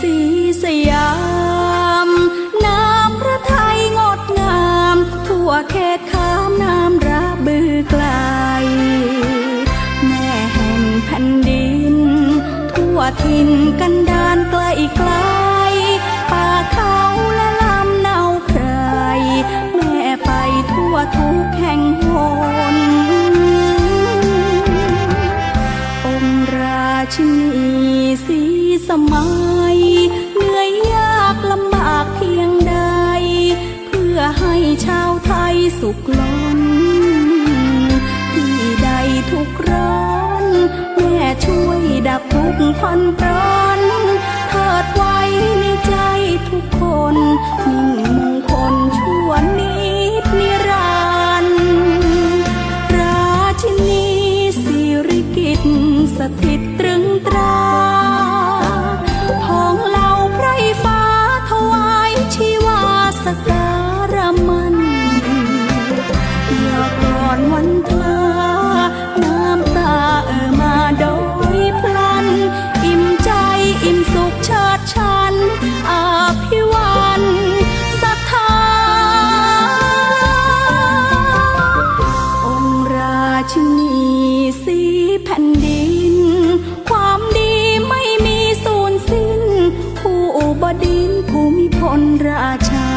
สีสยาม น้ำพระไทยงดงาม ทั่วเขตขามน้ำระบือไกล แม่แห่งแผ่นดิน ทั่วทินกันดา ให้ชาวไทยสุขล้น ที่ใดทุกร้อน แม่ช่วยดับทุกข์ผ่อนปรนเถิดไว้ในใจทุกคนมิ่งมงคลชั่วนิดนิรันดร์ราชินีสิริกิตสถิตตรึงตราทองเหล่าไพรฟ้าถวายชีวาสกา ราชา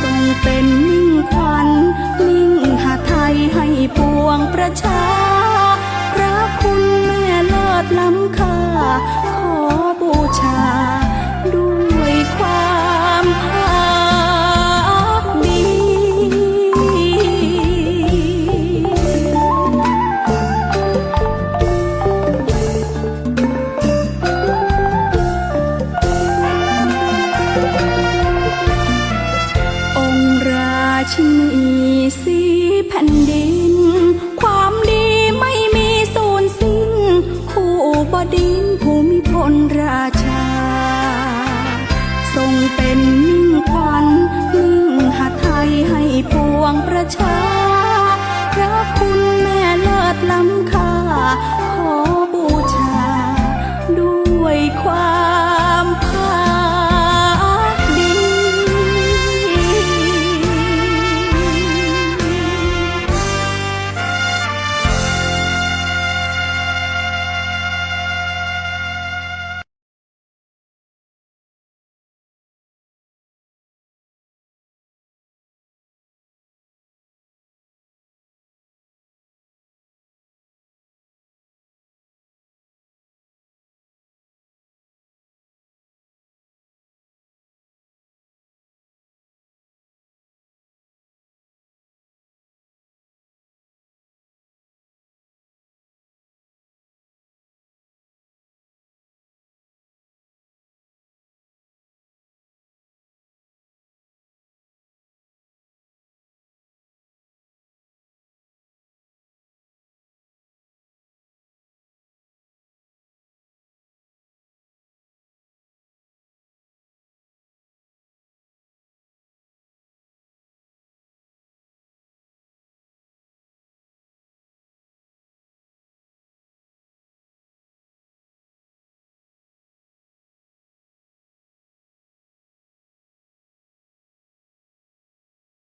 ทรงเป็นมิ่งขวัญมิ่งหาไทยให้ปวงประชา พระคุณแม่เลิศล้ำค่า เป็นมิ่งขวัญมิ่งหาไทยให้ปวงประชาพระคุณแม่เลิศล้ำค่า